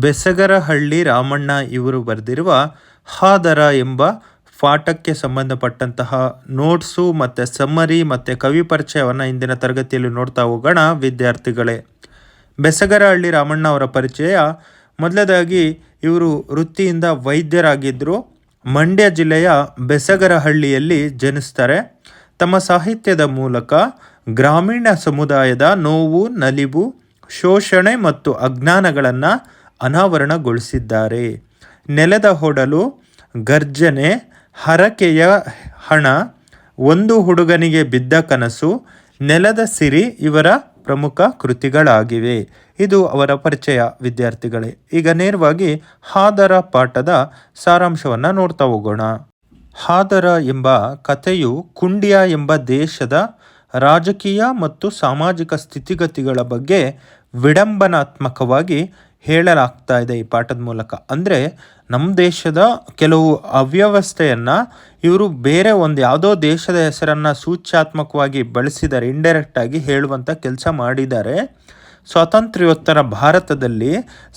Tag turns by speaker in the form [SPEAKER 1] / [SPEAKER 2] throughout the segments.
[SPEAKER 1] ಬೆಸಗರಹಳ್ಳಿ ರಾಮಣ್ಣ ಇವರು ಬರೆದಿರುವ ಹಾದರ ಎಂಬ ಪಾಠಕ್ಕೆ ಸಂಬಂಧಪಟ್ಟಂತಹ ನೋಟ್ಸು ಮತ್ತು ಸಮ್ಮರಿ ಮತ್ತು ಕವಿ ಪರಿಚಯವನ್ನು ಇಂದಿನ ತರಗತಿಯಲ್ಲಿ ನೋಡ್ತಾ ಹೋಗೋಣ, ವಿದ್ಯಾರ್ಥಿಗಳೇ. ಬೆಸಗರಹಳ್ಳಿ ರಾಮಣ್ಣ ಅವರ ಪರಿಚಯ. ಮೊದಲದಾಗಿ ಇವರು ವೃತ್ತಿಯಿಂದ ವೈದ್ಯರಾಗಿದ್ದರು ಮಂಡ್ಯ ಜಿಲ್ಲೆಯ ಬೆಸಗರಹಳ್ಳಿಯಲ್ಲಿ ಜನಿಸ್ತಾರೆ. ತಮ್ಮ ಸಾಹಿತ್ಯದ ಮೂಲಕ ಗ್ರಾಮೀಣ ಸಮುದಾಯದ ನೋವು, ನಲಿವು, ಶೋಷಣೆ ಮತ್ತು ಅಜ್ಞಾನಗಳನ್ನು ಅನಾವರಣಗೊಳಿಸಿದ್ದಾರೆ. ನೆಲದ ಹೊಡಲು ಗರ್ಜನೆ, ಹರಕೆಯ ಹಣ, ಒಂದು ಹುಡುಗನಿಗೆ ಬಿದ್ದ ಕನಸು, ನೆಲದ ಸಿರಿ ಇವರ ಪ್ರಮುಖ ಕೃತಿಗಳಾಗಿವೆ. ಇದು ಅವರ ಪರಿಚಯ, ವಿದ್ಯಾರ್ಥಿಗಳೇ. ಈಗ ನೇರವಾಗಿ ಹಾದರ ಪಾಠದ ಸಾರಾಂಶವನ್ನು ನೋಡ್ತಾ ಹೋಗೋಣ. ಹಾದರ ಎಂಬ ಕಥೆಯು ಕುಂಡಿಯ ಎಂಬ ದೇಶದ ರಾಜಕೀಯ ಮತ್ತು ಸಾಮಾಜಿಕ ಸ್ಥಿತಿಗತಿಗಳ ಬಗ್ಗೆ ವಿಡಂಬನಾತ್ಮಕವಾಗಿ ಹೇಳಲಾಗ್ತಾ ಇದೆ ಈ ಪಾಠದ ಮೂಲಕ. ಅಂದರೆ ನಮ್ಮ ದೇಶದ ಕೆಲವು ಅವ್ಯವಸ್ಥೆಯನ್ನು ಇವರು ಬೇರೆ ಒಂದು ಯಾವುದೋ ದೇಶದ ಹೆಸರನ್ನು ಸೂಚ್ಯಾತ್ಮಕವಾಗಿ ಬಳಸಿದ್ದಾರೆ ಇಂಡೈರೆಕ್ಟಾಗಿ ಹೇಳುವಂಥ ಕೆಲಸ ಮಾಡಿದ್ದಾರೆ. ಸ್ವಾತಂತ್ರ್ಯೋತ್ತರ ಭಾರತದಲ್ಲಿ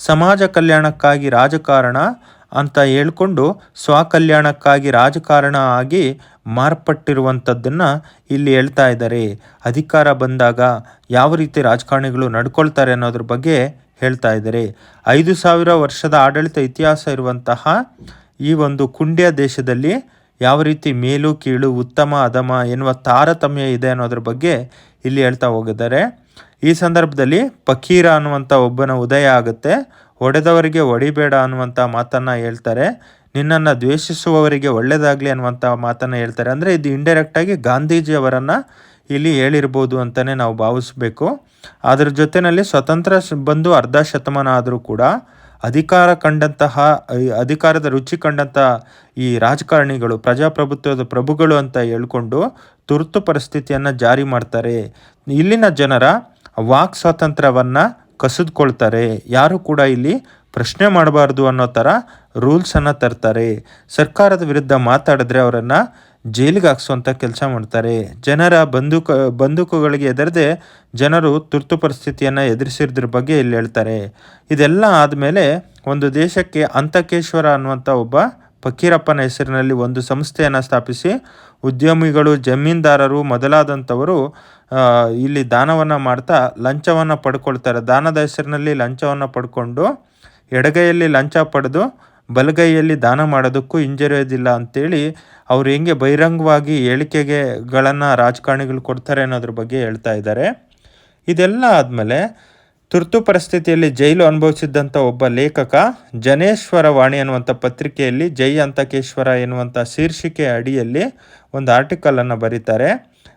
[SPEAKER 1] ಸಮಾಜ ಕಲ್ಯಾಣಕ್ಕಾಗಿ ರಾಜಕಾರಣ ಅಂತ ಹೇಳ್ಕೊಂಡು ಸ್ವಕಲ್ಯಾಣಕ್ಕಾಗಿ ರಾಜಕಾರಣ ಆಗಿ ಮಾರ್ಪಟ್ಟಿರುವಂಥದ್ದನ್ನು ಇಲ್ಲಿ ಹೇಳ್ತಾ ಇದ್ದಾರೆ. ಅಧಿಕಾರ ಬಂದಾಗ ಯಾವ ರೀತಿ ರಾಜಕಾರಣಿಗಳು ನಡ್ಕೊಳ್ತಾರೆ ಅನ್ನೋದ್ರ ಬಗ್ಗೆ ಹೇಳ್ತಾ ಇದ್ದಾರೆ. ಐದು ಸಾವಿರ ವರ್ಷದ ಆಡಳಿತ ಇತಿಹಾಸ ಇರುವಂತಹ ಈ ಒಂದು ಕುಂಡ್ಯ ದೇಶದಲ್ಲಿ ಯಾವ ರೀತಿ ಮೇಲು, ಕೀಳು, ಉತ್ತಮ ಅಧಮ ಎನ್ನುವ ತಾರತಮ್ಯ ಇದೆ ಅನ್ನೋದ್ರ ಬಗ್ಗೆ ಇಲ್ಲಿ ಹೇಳ್ತಾ ಹೋಗಿದ್ದಾರೆ. ಈ ಸಂದರ್ಭದಲ್ಲಿ ಫಕೀರ ಅನ್ನುವಂಥ ಒಬ್ಬನ ಉದಯ ಆಗುತ್ತೆ. ಒಡೆದವರಿಗೆ ಒಡಿಬೇಡ ಅನ್ನುವಂಥ ಮಾತನ್ನು ಹೇಳ್ತಾರೆ. ನಿನ್ನನ್ನು ದ್ವೇಷಿಸುವವರಿಗೆ ಒಳ್ಳೆಯದಾಗಲಿ ಅನ್ನುವಂಥ ಮಾತನ್ನು ಹೇಳ್ತಾರೆ. ಅಂದರೆ ಇದು ಇಂಡೈರೆಕ್ಟಾಗಿ ಗಾಂಧೀಜಿ ಅವರನ್ನು ಇಲ್ಲಿ ಹೇಳಿರ್ಬೋದು ಅಂತಲೇ ನಾವು ಭಾವಿಸ್ಬೇಕು. ಅದರ ಜೊತೆಯಲ್ಲಿ ಸ್ವತಂತ್ರ ಬಂದು ಅರ್ಧ ಶತಮಾನ ಆದರೂ ಕೂಡ ಅಧಿಕಾರ ಕಂಡಂತಹ ಅಧಿಕಾರದ ರುಚಿ ಕಂಡಂಥ ಈ ರಾಜಕಾರಣಿಗಳು, ಪ್ರಜಾಪ್ರಭುತ್ವದ ಪ್ರಭುಗಳು ಅಂತ ಹೇಳ್ಕೊಂಡು ತುರ್ತು ಪರಿಸ್ಥಿತಿಯನ್ನು ಜಾರಿ ಮಾಡ್ತಾರೆ. ಇಲ್ಲಿನ ಜನರ ವಾಕ್ ಸ್ವಾತಂತ್ರ್ಯವನ್ನು ಕಸಿದುಕೊಳ್ತಾರೆ. ಯಾರು ಕೂಡ ಇಲ್ಲಿ ಪ್ರಶ್ನೆ ಮಾಡಬಾರ್ದು ಅನ್ನೋ ಥರ ರೂಲ್ಸನ್ನು ತರ್ತಾರೆ. ಸರ್ಕಾರದ ವಿರುದ್ಧ ಮಾತಾಡಿದ್ರೆ ಅವರನ್ನು ಜೈಲಿಗೆ ಹಾಕ್ಸುವಂಥ ಕೆಲಸ ಮಾಡ್ತಾರೆ. ಜನರ ಬಂದೂಕು ಬಂದೂಕುಗಳಿಗೆ ಎದರದೆ ಜನರು ತುರ್ತು ಪರಿಸ್ಥಿತಿಯನ್ನು ಎದುರಿಸಿದ್ರ ಬಗ್ಗೆ ಇಲ್ಲಿ ಹೇಳ್ತಾರೆ. ಇದೆಲ್ಲ ಆದಮೇಲೆ ಒಂದು ದೇಶಕ್ಕೆ ಅಂತಕೇಶ್ವರ ಅನ್ನುವಂಥ ಒಬ್ಬ ಫಕೀರಪ್ಪನ ಹೆಸರಿನಲ್ಲಿ ಒಂದು ಸಂಸ್ಥೆಯನ್ನು ಸ್ಥಾಪಿಸಿ ಉದ್ಯಮಿಗಳು, ಜಮೀನ್ದಾರರು ಮೊದಲಾದಂಥವರು ಇಲ್ಲಿ ದಾನವನ್ನು ಮಾಡ್ತಾ ಲಂಚವನ್ನು ಪಡ್ಕೊಳ್ತಾರೆ. ದಾನದ ಹೆಸರಿನಲ್ಲಿ ಲಂಚವನ್ನು ಪಡ್ಕೊಂಡು ಎಡಗೈಯಲ್ಲಿ ಲಂಚ ಪಡೆದು ಬಲಗೈಯಲ್ಲಿ ದಾನ ಮಾಡೋದಕ್ಕೂ ಹಿಂಜರಿಯೋದಿಲ್ಲ ಅಂತೇಳಿ ಅವ್ರು ಹೆಂಗೆ ಬಹಿರಂಗವಾಗಿ ಹೇಳಿಕೆಗೆಗಳನ್ನು ರಾಜಕಾರಣಿಗಳು ಕೊಡ್ತಾರೆ ಅನ್ನೋದ್ರ ಬಗ್ಗೆ ಹೇಳ್ತಾ ಇದ್ದಾರೆ. ಇದೆಲ್ಲ ಆದಮೇಲೆ ತುರ್ತು ಪರಿಸ್ಥಿತಿಯಲ್ಲಿ ಜೈಲು ಅನುಭವಿಸಿದ್ದಂಥ ಒಬ್ಬ ಲೇಖಕ ಜನೇಶ್ವರ ವಾಣಿ ಅನ್ನುವಂಥ ಪತ್ರಿಕೆಯಲ್ಲಿ ಜೈ ಅಂತಕೇಶ್ವರ ಎನ್ನುವಂಥ ಶೀರ್ಷಿಕೆ ಅಡಿಯಲ್ಲಿ ಒಂದು ಆರ್ಟಿಕಲನ್ನು ಬರೀತಾರೆ.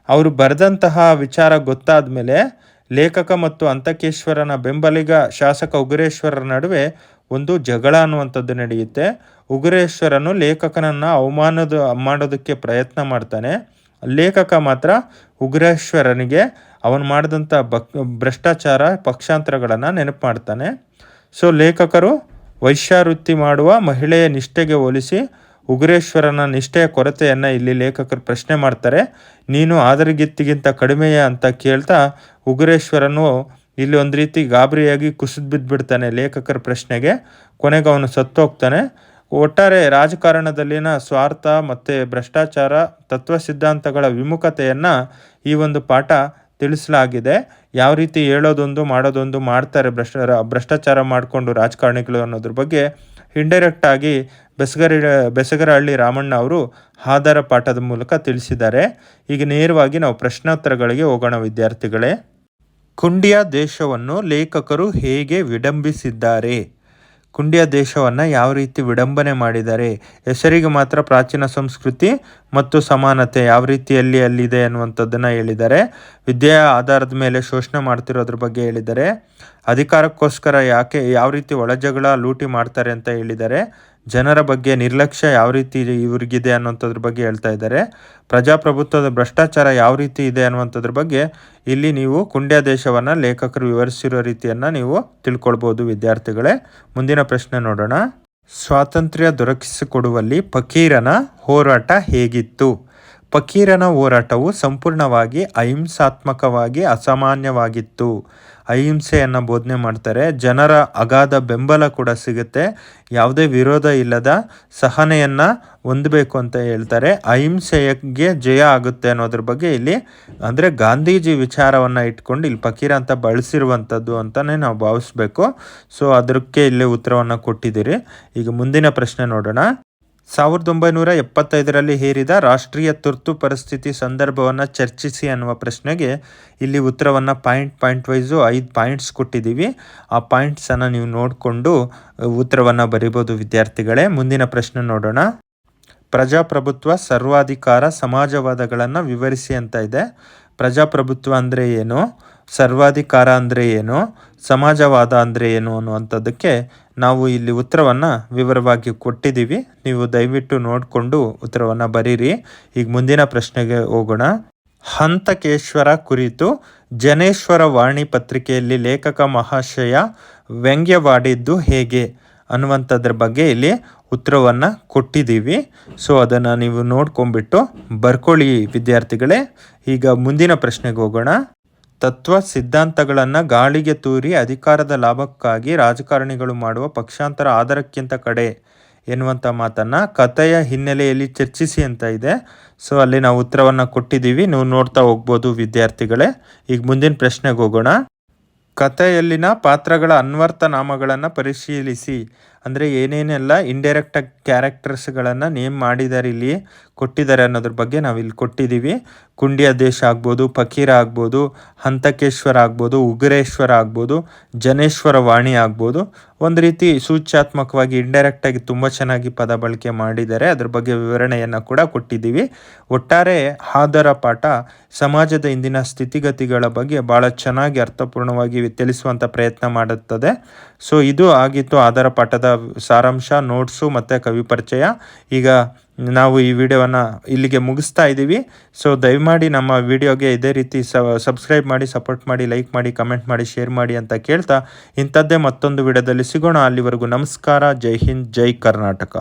[SPEAKER 1] ಅವರು ಬರೆದಂತಹ ವಿಚಾರ ಗೊತ್ತಾದ ಮೇಲೆ ಲೇಖಕ ಮತ್ತು ಅಂತಕೇಶ್ವರನ ಬೆಂಬಲಿಗ ಶಾಸಕ ಉಗ್ರೇಶ್ವರರ ನಡುವೆ ಒಂದು ಜಗಳ ಅನ್ನುವಂಥದ್ದು ನಡೆಯುತ್ತೆ. ಉಗ್ರೇಶ್ವರನು ಲೇಖಕನನ್ನು ಅವಮಾನದ, ಮಾಡೋದಕ್ಕೆ ಪ್ರಯತ್ನ ಮಾಡ್ತಾನೆ. ಲೇಖಕ ಮಾತ್ರ ಉಗ್ರೇಶ್ವರನಿಗೆ ಅವನು ಮಾಡಿದಂಥ ಭಕ್, ಭ್ರಷ್ಟಾಚಾರ, ಪಕ್ಷಾಂತರಗಳನ್ನು ನೆನಪು ಮಾಡ್ತಾನೆ. ಸೊ ಲೇಖಕರು ವೈಶ್ಯಾವೃತ್ತಿ ಮಾಡುವ ಮಹಿಳೆಯ ನಿಷ್ಠೆಗೆ ಹೋಲಿಸಿ ಉಗ್ರೇಶ್ವರನ ನಿಷ್ಠೆಯ ಕೊರತೆಯನ್ನು ಇಲ್ಲಿ ಲೇಖಕರು ಪ್ರಶ್ನೆ ಮಾಡ್ತಾರೆ. ನೀನು ಆದರಗಿತ್ತಿಗಿಂತ ಕಡಿಮೆಯ ಅಂತ ಕೇಳ್ತಾ ಉಗ್ರೇಶ್ವರನು ಇಲ್ಲಿ ಒಂದು ರೀತಿ ಗಾಬರಿಯಾಗಿ ಕುಸಿದು ಬಿದ್ದುಬಿಡ್ತಾನೆ ಲೇಖಕರ ಪ್ರಶ್ನೆಗೆ. ಕೊನೆಗೆ ಅವನು ಸತ್ತು ಹೋಗ್ತಾನೆ ಒಟ್ಟಾರೆ ರಾಜಕಾರಣದಲ್ಲಿನ ಸ್ವಾರ್ಥ ಮತ್ತು ಭ್ರಷ್ಟಾಚಾರ, ತತ್ವ ಸಿದ್ಧಾಂತಗಳ ವಿಮುಖತೆಯನ್ನು ಈ ಒಂದು ಪಾಠ ತಿಳಿಸಲಾಗಿದೆ. ಯಾವ ರೀತಿ ಹೇಳೋದೊಂದು, ಮಾಡೋದೊಂದು ಮಾಡ್ತಾರೆ ಭ್ರಷ್ಟ, ಭ್ರಷ್ಟಾಚಾರ ಮಾಡಿಕೊಂಡು ರಾಜಕಾರಣಿಗಳು ಅನ್ನೋದ್ರ ಬಗ್ಗೆ ಇಂಡೈರೆಕ್ಟ್ ಆಗಿ ಬೆಸಗರಿ, ಬೆಸಗರಹಳ್ಳಿ ರಾಮಣ್ಣ ಅವರು ಆಧಾರ ಪಾಠದ ಮೂಲಕ ತಿಳಿಸಿದ್ದಾರೆ. ಈಗ ನೇರವಾಗಿ ನಾವು ಪ್ರಶ್ನೋತ್ತರಗಳಿಗೆ ಹೋಗೋಣ ವಿದ್ಯಾರ್ಥಿಗಳೇ. ಕುಂಡಿಯಾ ದೇಶವನ್ನು ಲೇಖಕರು ಹೇಗೆ ವಿಡಂಬಿಸಿದ್ದಾರೆ? ಕುಂಡಿಯ ದೇಶವನ್ನು ಯಾವ ರೀತಿ ವಿಡಂಬನೆ ಮಾಡಿದ್ದಾರೆ? ಹೆಸರಿಗೆ ಮಾತ್ರ ಪ್ರಾಚೀನ ಸಂಸ್ಕೃತಿ ಮತ್ತು ಸಮಾನತೆ ಯಾವ ರೀತಿಯಲ್ಲಿ ಅಲ್ಲಿದೆ ಅನ್ನುವಂಥದ್ದನ್ನು ಹೇಳಿದ್ದಾರೆ ವಿದ್ಯೆಯ ಆಧಾರದ ಮೇಲೆ ಶೋಷಣೆ ಮಾಡ್ತಿರೋದ್ರ ಬಗ್ಗೆ ಹೇಳಿದ್ದಾರೆ ಅಧಿಕಾರಕ್ಕೋಸ್ಕರ ಯಾಕೆ, ಯಾವ ರೀತಿ ಒಳಜಗಳ ಲೂಟಿ ಮಾಡ್ತಾರೆ ಅಂತ ಹೇಳಿದ್ದಾರೆ ಜನರ ಬಗ್ಗೆ ನಿರ್ಲಕ್ಷ್ಯ ಯಾವ ರೀತಿ ಇವ್ರಿಗಿದೆ ಅನ್ನುವಂಥದ್ರ ಬಗ್ಗೆ ಹೇಳ್ತಾ ಇದ್ದಾರೆ. ಪ್ರಜಾಪ್ರಭುತ್ವದ ಭ್ರಷ್ಟಾಚಾರ ಯಾವ ರೀತಿ ಇದೆ ಅನ್ನುವಂಥದ್ರ ಬಗ್ಗೆ ಇಲ್ಲಿ ನೀವು ಕುಂಡ್ಯ ದೇಶವನ್ನು ಲೇಖಕರು ವಿವರಿಸಿರೋ ರೀತಿಯನ್ನು ನೀವು ತಿಳ್ಕೊಳ್ಬೋದು, ವಿದ್ಯಾರ್ಥಿಗಳೇ. ಮುಂದಿನ ಪ್ರಶ್ನೆ ನೋಡೋಣ. ಸ್ವಾತಂತ್ರ್ಯ ದೊರಕಿಸಿಕೊಡುವಲ್ಲಿ ಫಕೀರನ ಹೋರಾಟ ಹೇಗಿತ್ತು? ಫಕೀರನ ಹೋರಾಟವು ಸಂಪೂರ್ಣವಾಗಿ ಅಹಿಂಸಾತ್ಮಕವಾಗಿ ಅಸಾಮಾನ್ಯವಾಗಿತ್ತು. ಅಹಿಂಸೆಯನ್ನು ಬೋಧನೆ ಮಾಡ್ತಾರೆ. ಜನರ ಅಗಾಧ ಬೆಂಬಲ ಕೂಡ ಸಿಗುತ್ತೆ. ಯಾವುದೇ ವಿರೋಧ ಇಲ್ಲದ ಸಹನೆಯನ್ನು ಹೊಂದಬೇಕು ಅಂತ ಹೇಳ್ತಾರೆ. ಅಹಿಂಸೆಗೆ ಜಯ ಆಗುತ್ತೆ ಅನ್ನೋದ್ರ ಬಗ್ಗೆ ಇಲ್ಲಿ, ಅಂದರೆ ಗಾಂಧೀಜಿ ವಿಚಾರವನ್ನು ಇಟ್ಕೊಂಡು ಇಲ್ಲಿ ಫಕೀರ ಅಂತ ಬಳಸಿರುವಂಥದ್ದು ಅಂತಲೇ ನಾವು ಭಾವಿಸ್ಬೇಕು. ಸೊ ಅದಕ್ಕೆ ಇಲ್ಲಿ ಉತ್ತರವನ್ನು ಕೊಟ್ಟಿದ್ದೀರಿ. ಈಗ ಮುಂದಿನ ಪ್ರಶ್ನೆ ನೋಡೋಣ. ಸಾವಿರದ ಒಂಬೈನೂರ ಎಪ್ಪತ್ತೈದರಲ್ಲಿ ಹೇರಿದ ರಾಷ್ಟ್ರೀಯ ತುರ್ತು ಪರಿಸ್ಥಿತಿ ಸಂದರ್ಭವನ್ನು ಚರ್ಚಿಸಿ ಅನ್ನುವ ಪ್ರಶ್ನೆಗೆ ಇಲ್ಲಿ ಉತ್ತರವನ್ನು ಪಾಯಿಂಟ್ ಪಾಯಿಂಟ್ ವೈಸು ಐದು ಪಾಯಿಂಟ್ಸ್ ಕೊಟ್ಟಿದ್ದೀವಿ. ಆ ಪಾಯಿಂಟ್ಸನ್ನು ನೀವು ನೋಡಿಕೊಂಡು ಉತ್ತರವನ್ನು ಬರಿಬೋದು ವಿದ್ಯಾರ್ಥಿಗಳೇ. ಮುಂದಿನ ಪ್ರಶ್ನೆ ನೋಡೋಣ. ಪ್ರಜಾಪ್ರಭುತ್ವ ಸರ್ವಾಧಿಕಾರ ಸಮಾಜವಾದಗಳನ್ನು ವಿವರಿಸಿ ಅಂತ ಇದೆ. ಪ್ರಜಾಪ್ರಭುತ್ವ ಅಂದರೆ ಏನು? ಸರ್ವಾಧಿಕಾರ ಅಂದರೆ ಏನು? ಸಮಾಜವಾದ ಅಂದರೆ ಏನು ಅನ್ನುವಂಥದ್ದಕ್ಕೆ ನಾವು ಇಲ್ಲಿ ಉತ್ತರವನ್ನು ವಿವರವಾಗಿ ಕೊಟ್ಟಿದ್ದೀವಿ. ನೀವು ದಯವಿಟ್ಟು ನೋಡಿಕೊಂಡು ಉತ್ತರವನ್ನು ಬರೀರಿ. ಈಗ ಮುಂದಿನ ಪ್ರಶ್ನೆಗೆ ಹೋಗೋಣ. ಹಂತಕೇಶ್ವರ ಕುರಿತು ಜನೇಶ್ವರ ವಾಣಿ ಪತ್ರಿಕೆಯಲ್ಲಿ ಲೇಖಕ ಮಹಾಶಯ ವ್ಯಂಗ್ಯವಾಡಿದ್ದು ಹೇಗೆ ಅನ್ನುವಂಥದ್ರ ಬಗ್ಗೆ ಇಲ್ಲಿ ಉತ್ತರವನ್ನು ಕೊಟ್ಟಿದ್ದೀವಿ. ಸೊ ಅದನ್ನು ನೀವು ನೋಡ್ಕೊಂಬಿಟ್ಟು ಬರ್ಕೊಳ್ಳಿ ವಿದ್ಯಾರ್ಥಿಗಳೇ. ಈಗ ಮುಂದಿನ ಪ್ರಶ್ನೆಗೆ ಹೋಗೋಣ. ತತ್ವ ಸಿದ್ಧಾಂತಗಳನ್ನು ಗಾಳಿಗೆ ತೂರಿ ಅಧಿಕಾರದ ಲಾಭಕ್ಕಾಗಿ ರಾಜಕಾರಣಿಗಳು ಮಾಡುವ ಪಕ್ಷಾಂತರ ಆಧಾರಕ್ಕಿಂತ ಕಡೆ ಎನ್ನುವಂಥ ಮಾತನ್ನು ಕಥೆಯ ಹಿನ್ನೆಲೆಯಲ್ಲಿ ಚರ್ಚಿಸಿ ಅಂತ ಇದೆ. ಸೊ ಅಲ್ಲಿ ನಾವು ಉತ್ತರವನ್ನು ಕೊಟ್ಟಿದ್ದೀವಿ. ನೀವು ನೋಡ್ತಾ ಹೋಗ್ಬೋದು ವಿದ್ಯಾರ್ಥಿಗಳೇ. ಈಗ ಮುಂದಿನ ಪ್ರಶ್ನೆಗೆ ಹೋಗೋಣ. ಕಥೆಯಲ್ಲಿನ ಪಾತ್ರಗಳ ಅನ್ವರ್ಥ ನಾಮಗಳನ್ನು ಪರಿಶೀಲಿಸಿ. ಅಂದರೆ ಏನೇನೆಲ್ಲ ಇಂಡೈರೆಕ್ಟಾಗಿ ಕ್ಯಾರೆಕ್ಟರ್ಸ್ಗಳನ್ನು ನೇಮ್ ಮಾಡಿದ್ದಾರೆ ಇಲ್ಲಿ ಕೊಟ್ಟಿದ್ದಾರೆ ಅನ್ನೋದ್ರ ಬಗ್ಗೆ ನಾವು ಇಲ್ಲಿ ಕೊಟ್ಟಿದ್ದೀವಿ ಕುಂಡಿಯ ದೇಶ ಆಗ್ಬೋದು, ಫಕೀರ ಆಗ್ಬೋದು, ಹಂತಕೇಶ್ವರ ಆಗ್ಬೋದು, ಉಗ್ರೇಶ್ವರ ಆಗ್ಬೋದು, ಜನೇಶ್ವರ ವಾಣಿ ಆಗ್ಬೋದು. ಒಂದು ರೀತಿ ಸೂಚ್ಯಾತ್ಮಕವಾಗಿ ಇಂಡೈರೆಕ್ಟಾಗಿ ತುಂಬ ಚೆನ್ನಾಗಿ ಪದ ಬಳಕೆ ಮಾಡಿದ್ದಾರೆ ಅದ್ರ ಬಗ್ಗೆ ವಿವರಣೆಯನ್ನು ಕೂಡ ಕೊಟ್ಟಿದ್ದೀವಿ ಒಟ್ಟಾರೆ ಹಾದರ ಪಾಠ ಸಮಾಜದ ಇಂದಿನ ಸ್ಥಿತಿಗತಿಗಳ ಬಗ್ಗೆ ಭಾಳ ಚೆನ್ನಾಗಿ ಅರ್ಥಪೂರ್ಣವಾಗಿ ತಿಳಿಸುವಂಥ ಪ್ರಯತ್ನ ಮಾಡುತ್ತದೆ. ಸೊ ಇದು ಆಗಿತ್ತು ಆಧಾರ ಪಾಠದ ಸಾರಾಂಶ, ನೋಟ್ಸು ಮತ್ತು ಕವಿ ಪರಿಚಯ. ಈಗ ನಾವು ಈ ವಿಡಿಯೋವನ್ನು ಇಲ್ಲಿಗೆ ಮುಗಿಸ್ತಾ ಇದ್ದೀವಿ. ಸೊ ದಯಮಾಡಿ ನಮ್ಮ ವಿಡಿಯೋಗೆ ಇದೇ ರೀತಿ ಸಬ್ಸ್ಕ್ರೈಬ್ ಮಾಡಿ ಸಪೋರ್ಟ್ ಮಾಡಿ ಲೈಕ್ ಮಾಡಿ ಕಮೆಂಟ್ ಮಾಡಿ ಶೇರ್ ಮಾಡಿ ಅಂತ ಕೇಳ್ತಾ ಇಂಥದ್ದೇ ಮತ್ತೊಂದು ವಿಡಿಯೋದಲ್ಲಿ ಸಿಗೋಣ. ಅಲ್ಲಿವರೆಗೂ ನಮಸ್ಕಾರ. ಜೈ ಹಿಂದ್, ಜೈ ಕರ್ನಾಟಕ.